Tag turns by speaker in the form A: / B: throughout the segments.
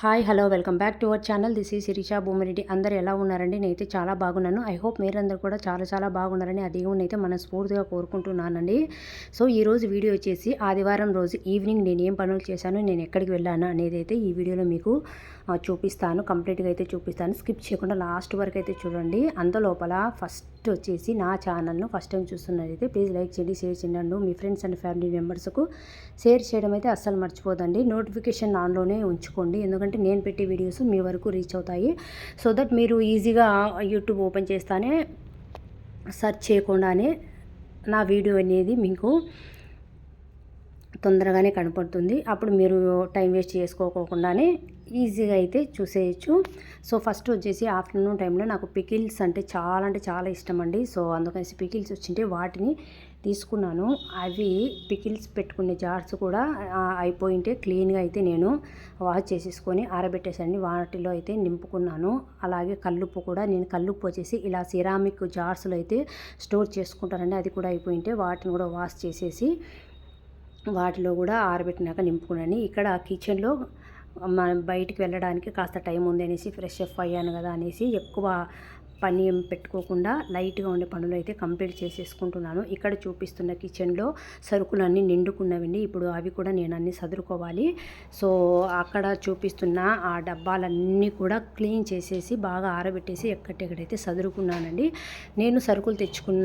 A: Hi hello welcome back to our channel. This is Sirisha Bhumireddy. అందరు ఎలా ఉన్నారండి? నేనైతే చాలా బాగున్నాను. ఐ హోప్ మీరందరూ కూడా చాలా చాలా బాగున్నారని ఆ దేవుని అయితే మనస్ఫూర్తిగా కోరుకుంటున్నానండి. సో ఈరోజు వీడియో వచ్చేసి ఆదివారం రోజు ఈవినింగ్ నేను ఏం పనులు చేశాను నేను ఎక్కడికి వెళ్ళాను అనేది అయితే ఈ వీడియోలో మీకు చూపిస్తాను. కంప్లీట్గా అయితే చూపిస్తాను. స్కిప్ చేయకుండా లాస్ట్ వరకు అయితే చూడండి. అంత లోపల ఫస్ట్ వచ్చేసి నా ఛానల్ను ఫస్ట్ టైం చూస్తున్నదైతే ప్లీజ్ లైక్ చేయండి షేర్ చేయండి మీ ఫ్రెండ్స్ అండ్ ఫ్యామిలీ మెంబర్స్కు షేర్ చేయడం అయితే అస్సలు మర్చిపోదండి. నోటిఫికేషన్ ఆన్లోనే ఉంచుకోండి. ఎందుకంటే నేను పెట్టే వీడియోస్ మీ వరకు రీచ్ అవుతాయి. సో దట్ మీరు ఈజీగా యూట్యూబ్ ఓపెన్ చేస్తానే సెర్చ్ చేయకుండానే నా వీడియో అనేది మీకు తొందరగానే కనపడుతుంది. అప్పుడు మీరు టైం వేస్ట్ చేసుకోకోకుండానే ఈజీగా అయితే చూసేయచ్చు. సో ఫస్ట్ వచ్చేసి ఆఫ్టర్నూన్ టైంలో నాకు పికిల్స్ అంటే చాలా అంటే చాలా ఇష్టం అండి సో అందుకనేసి పికిల్స్ వచ్చింటే వాటిని తీసుకున్నాను. అవి పికిల్స్ పెట్టుకునే జార్స్ కూడా అయిపోయింటే క్లీన్గా అయితే నేను వాష్ చేసేసుకొని ఆరబెట్టేసండి వాటిలో అయితే నింపుకున్నాను. అలాగే కల్లుప్పు కూడా నేను కల్లుప్పు వచ్చేసి ఇలా సిరామిక్ జార్స్లో అయితే స్టోర్ చేసుకుంటానండి. అది కూడా అయిపోయింటే వాటిని కూడా వాష్ చేసేసి వాటిలో కూడా ఆరబెట్టినాక నింపుకున్నాను. ఇక్కడ కిచెన్లో మనం బయటికి వెళ్ళడానికి కాస్త టైం ఉంది అనేసి ఫ్రెష్ అప్ అయ్యాను కదా అనేసి ఎక్కువ పని ఏం పెట్టుకోకుండా లైట్గా ఉండే పనులు అయితే కంప్లీట్ చేసేసుకుంటున్నాను. ఇక్కడ చూపిస్తున్న కిచెన్లో సరుకులన్నీ నిండుకున్నవండి. ఇప్పుడు అవి కూడా నేను అన్ని సదురుకోవాలి. సో అక్కడ చూపిస్తున్న ఆ డబ్బాలన్నీ కూడా క్లీన్ చేసేసి బాగా ఆరబెట్టేసి ఎక్కడెక్కడైతే సదురుకున్నానండి. నేను సరుకులు తెచ్చుకున్న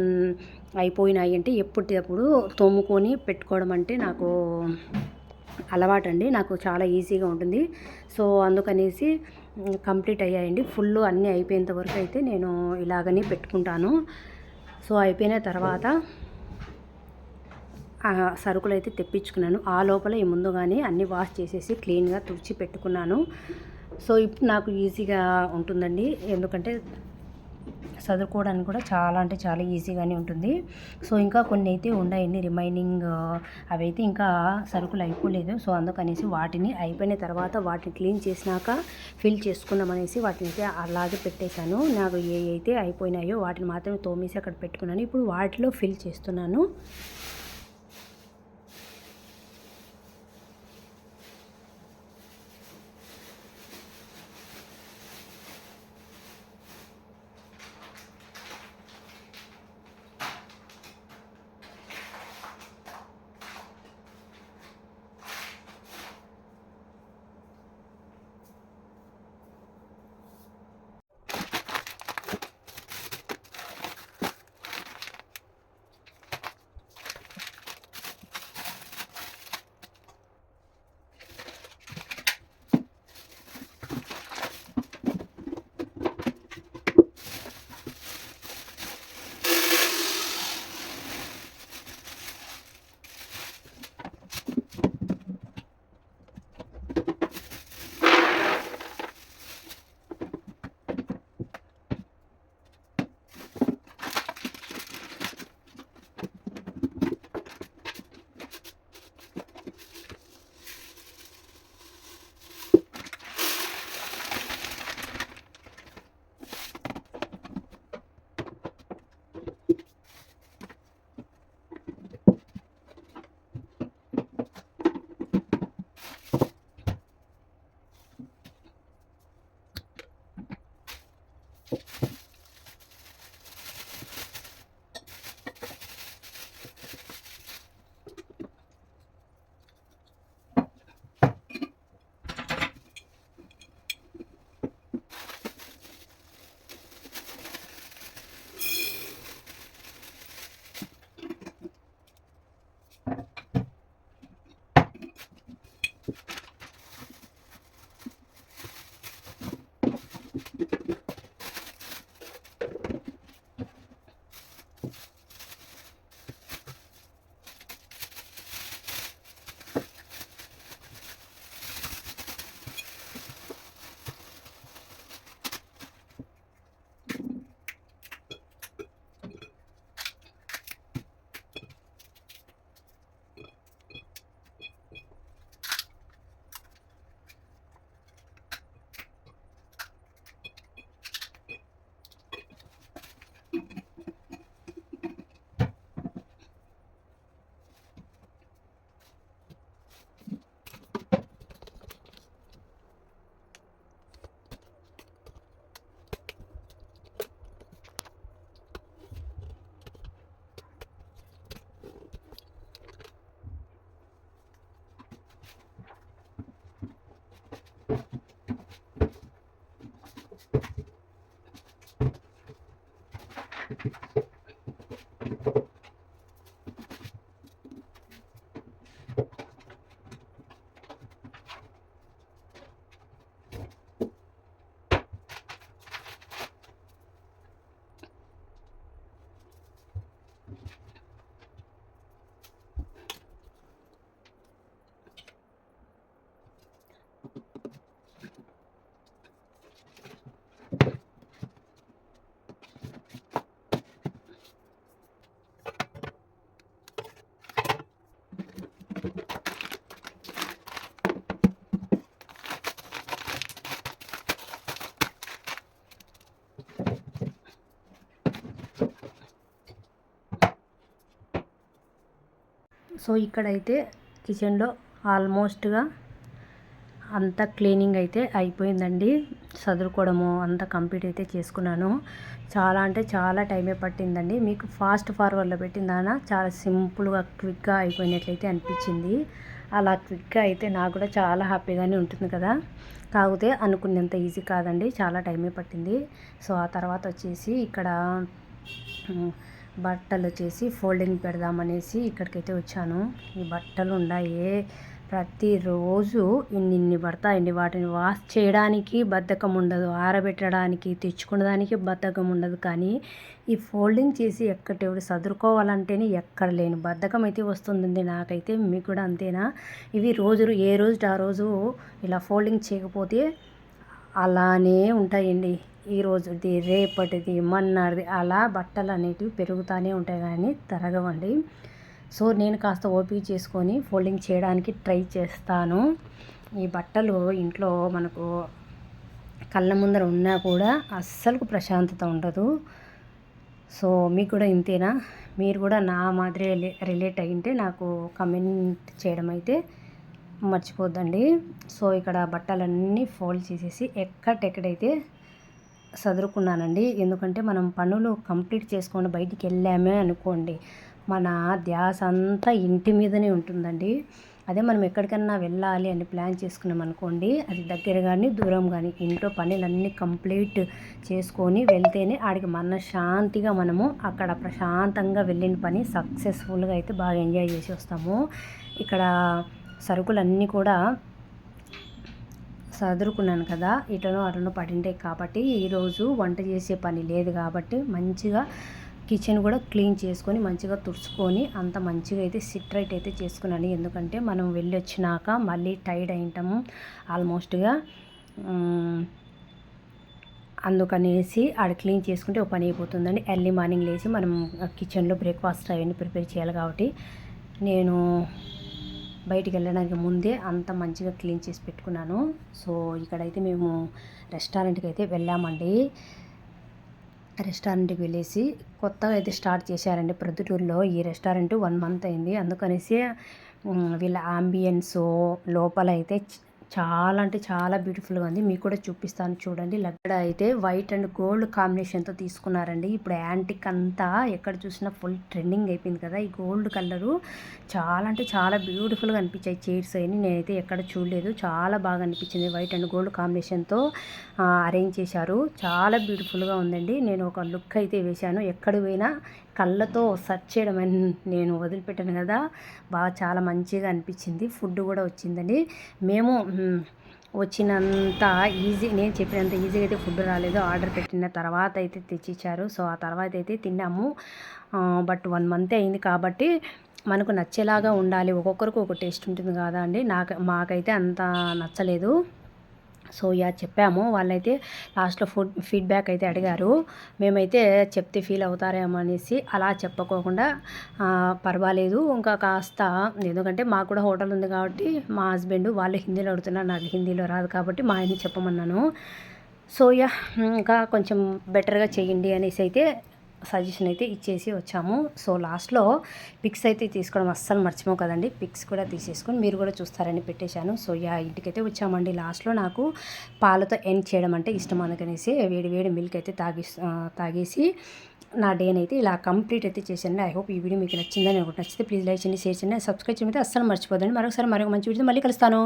A: అయిపోయినాయి అంటే ఎప్పటికప్పుడు తోముకొని పెట్టుకోవడం అంటే నాకు అలవాటు అండి నాకు చాలా ఈజీగా ఉంటుంది. సో అందుకనేసి కంప్లీట్ అయ్యాయండి. ఫుల్ అన్నీ అయిపోయేంత వరకు అయితే నేను ఇలాగనే పెట్టుకుంటాను. సో అయిపోయిన తర్వాత సరుకులు అయితే తెప్పించుకున్నాను. ఆ లోపల ఈ ముందుగానే అన్నీ వాష్ చేసేసి క్లీన్గా తుడిచి పెట్టుకున్నాను. సో ఇప్పుడు నాకు ఈజీగా ఉంటుందండి. ఎందుకంటే చదువుకోవడానికి కూడా చాలా అంటే చాలా ఈజీగానే ఉంటుంది. సో ఇంకా కొన్ని అయితే ఉన్నాయండి రిమైనింగ్ అవైతే ఇంకా సరుకులు అయిపోలేదు. సో అందుకనేసి వాటిని అయిపోయిన తర్వాత వాటిని క్లీన్ చేసినాక ఫిల్ చేసుకున్నామనేసి వాటిని అయితే అలాగే పెట్టేశాను. నాకు ఏ అయితే అయిపోయినాయో వాటిని మాత్రమే తోమేసి అక్కడ పెట్టుకున్నాను. ఇప్పుడు వాటిలో ఫిల్ చేస్తున్నాను. సో ఇక్కడైతే కిచెన్లో ఆల్మోస్ట్గా అంతా క్లీనింగ్ అయితే అయిపోయిందండి. చదువుకోవడము అంత కంప్లీట్ అయితే చేసుకున్నాను. చాలా అంటే చాలా టైమే పట్టిందండి. మీకు ఫాస్ట్ ఫార్వర్డ్లో పెట్టిందాన? చాలా సింపుల్గా క్విక్గా అయిపోయినట్లయితే అనిపించింది. అలా క్విక్గా అయితే నాకు కూడా చాలా హ్యాపీగానే ఉంటుంది కదా. కాకపోతే అనుకున్నంత ఈజీ కాదండి. చాలా టైమే పట్టింది. సో ఆ తర్వాత వచ్చేసి ఇక్కడ బట్టలు వచ్చేసి ఫోల్డింగ్ పెడదామనేసి ఇక్కడికైతే వచ్చాను. ఈ బట్టలు ఉన్నాయి ప్రతిరోజు ఇన్ని ఇన్ని పడతాయండి వాటిని వాష్ చేయడానికి బద్ధకం ఉండదు ఆరబెట్టడానికి తెచ్చుకునేదానికి బద్ధకం ఉండదు. కానీ ఈ ఫోల్డింగ్ చేసి ఎక్కడెవడు సదురుకోవాలంటేనే ఎక్కడ లేని బద్ధకం అయితే వస్తుందండి నాకైతే. మీకు కూడా అంతేనా? ఇవి రోజు ఏ రోజు ఆ రోజు ఇలా ఫోల్డింగ్ చేయకపోతే అలానే ఉంటాయండి. ఈరోజుది రేపటిది మొన్నటిది అలా బట్టలు అనేటివి పెరుగుతూనే ఉంటాయి కానీ తరగవండి. సో నేను కాస్త ఓపిక చేసుకొని ఫోల్డింగ్ చేయడానికి ట్రై చేస్తాను. ఈ బట్టలు ఇంట్లో మనకు కళ్ళ ముందర ఉన్నా కూడా అస్సలు ప్రశాంతత ఉండదు. సో మీకు కూడా ఇంతేనా? మీరు కూడా నా మాదిరి రిలేట్ అయ్యింటే నాకు కమెంట్ చేయడం అయితే మర్చిపోద్దండి. సో ఇక్కడ బట్టలన్నీ ఫోల్డ్ చేసేసి ఎక్కడెక్కడైతే సదురుకున్నానండి. ఎందుకంటే మనం పనులు కంప్లీట్ చేసుకొని బయటికి వెళ్ళామే అనుకోండి మన ధ్యాస అంతా ఇంటి మీదనే ఉంటుందండి. అదే మనం ఎక్కడికన్నా వెళ్ళాలి అని ప్లాన్ చేసుకున్నాం అనుకోండి అది దగ్గర కానీ దూరం కానీ ఇంట్లో పనులన్నీ కంప్లీట్ చేసుకొని వెళ్తేనే ఆడికి మన శాంతిగా మనము అక్కడ ప్రశాంతంగా వెళ్ళిన పని సక్సెస్ఫుల్గా అయితే బాగా ఎంజాయ్ చేసి వస్తాము. ఇక్కడ సరుకులన్నీ కూడా సదురుకున్నాను కదా ఇటనో అటనో పడింటాయి కాబట్టి ఈరోజు వంట చేసే పని లేదు కాబట్టి మంచిగా కిచెన్ కూడా క్లీన్ చేసుకొని మంచిగా తుడుచుకొని అంత మంచిగా అయితే సిట్రైట్ అయితే చేసుకున్నాను. ఎందుకంటే మనం వెళ్ళి వచ్చినాక మళ్ళీ టైర్డ్ అయింటాము ఆల్మోస్ట్గా. అందుకనేసి ఆడ క్లీన్ చేసుకుంటే ఒక పని అయిపోతుందండి. ఎర్లీ మార్నింగ్ లేచి మనం కిచెన్లో బ్రేక్ఫాస్ట్ అవన్నీ ప్రిపేర్ చేయాలి కాబట్టి నేను బయటికి వెళ్ళడానికి ముందే అంత మంచిగా క్లీన్ చేసి పెట్టుకున్నాను. సో ఇక్కడైతే మేము రెస్టారెంట్కి అయితే వెళ్ళామండి. రెస్టారెంట్కి వెళ్ళేసి కొత్తగా అయితే స్టార్ట్ చేశారండి ప్రొద్దుటూరులో ఈ రెస్టారెంట్ వన్ మంత్ అయింది. అందుకనేసి వీళ్ళ ఆంబియన్స్ లోపల అయితే చాలా అంటే చాలా బ్యూటిఫుల్గా ఉంది. మీకు కూడా చూపిస్తాను చూడండి. లగ్గడ అయితే వైట్ అండ్ గోల్డ్ కాంబినేషన్తో తీసుకున్నారండి. ఇప్పుడు యాంటిక్ అంతా ఎక్కడ చూసినా ఫుల్ ట్రెండింగ్ అయిపోయింది కదా. ఈ గోల్డ్ కలరు చాలా అంటే చాలా బ్యూటిఫుల్గా అనిపించాయి. చైర్స్ అని నేనైతే ఎక్కడ చూడలేదు. చాలా బాగా అనిపించింది వైట్ అండ్ గోల్డ్ కాంబినేషన్తో అరేంజ్ చేశారు. చాలా బ్యూటిఫుల్గా ఉందండి. నేను ఒక లుక్ అయితే వేశాను. ఎక్కడ పోయినా కళ్ళతో సర్చ్ చేయడం నేను వదిలిపెట్టాను కదా. బాగా చాలా మంచిగా అనిపించింది. ఫుడ్ కూడా వచ్చిందండి. మేము వచ్చినంత ఈజీ నేను చెప్పినంత ఈజీగా అయితే ఫుడ్ రాలేదు. ఆర్డర్ పెట్టిన తర్వాత అయితే తెచ్చిచ్చారు. సో ఆ తర్వాత అయితే తిన్నాము. బట్ వన్ మంత్ అయింది కాబట్టి మనకు నచ్చేలాగా ఉండాలి. ఒక్కొక్కరికి ఒక టేస్ట్ ఉంటుంది కదా అండి. నాకు మాకైతే అంత నచ్చలేదు. సో యా చెప్పాము. వాళ్ళైతే లాస్ట్లో ఫుడ్ ఫీడ్బ్యాక్ అయితే అడిగారు. మేమైతే చెప్తే ఫీల్ అవుతారేమో అనేసి అలా చెప్పకోకుండా పర్వాలేదు. ఇంకా కాస్త ఎందుకంటే మాకు కూడా హోటల్ ఉంది కాబట్టి మా హస్బెండ్ వాళ్ళు హిందీలో అడుగుతున్నారు. నాకు హిందీలో రాదు కాబట్టి మా ఆయన చెప్పమన్నాను. సో యా ఇంకా కొంచెం బెటర్గా చేయండి అనేసి అయితే సజెషన్ అయితే ఇచ్చేసి వచ్చాము. సో లాస్ట్లో పిక్స్ అయితే తీసుకోవడం అస్సలు మర్చిపో కదండి. పిక్స్ కూడా తీసేసుకొని మీరు కూడా చూస్తారని పెట్టేశాను. సో యా ఇంటికైతే వచ్చామండి. లాస్ట్లో నాకు పాలతో ఎండ్ చేయడం అంటే ఇష్టం అనుకనేసి వేడి వేడి మిల్క్ అయితే తాగి తాగేసి నా డేని అయితే ఇలా కంప్లీట్ అయితే చేశాను ఐ హోప్ ఈ వీడియో మీకు నచ్చిందని ఒకటి నచ్చితే ప్లీజ్ లైక్ చేయండి షేర్ చేయండి. సబ్స్క్రైబ్ చేయడం అయితే అస్సలు మర్చిపోదండి మరొకసారి మరొక మంచి వీడియో మళ్ళీ కలుస్తాను.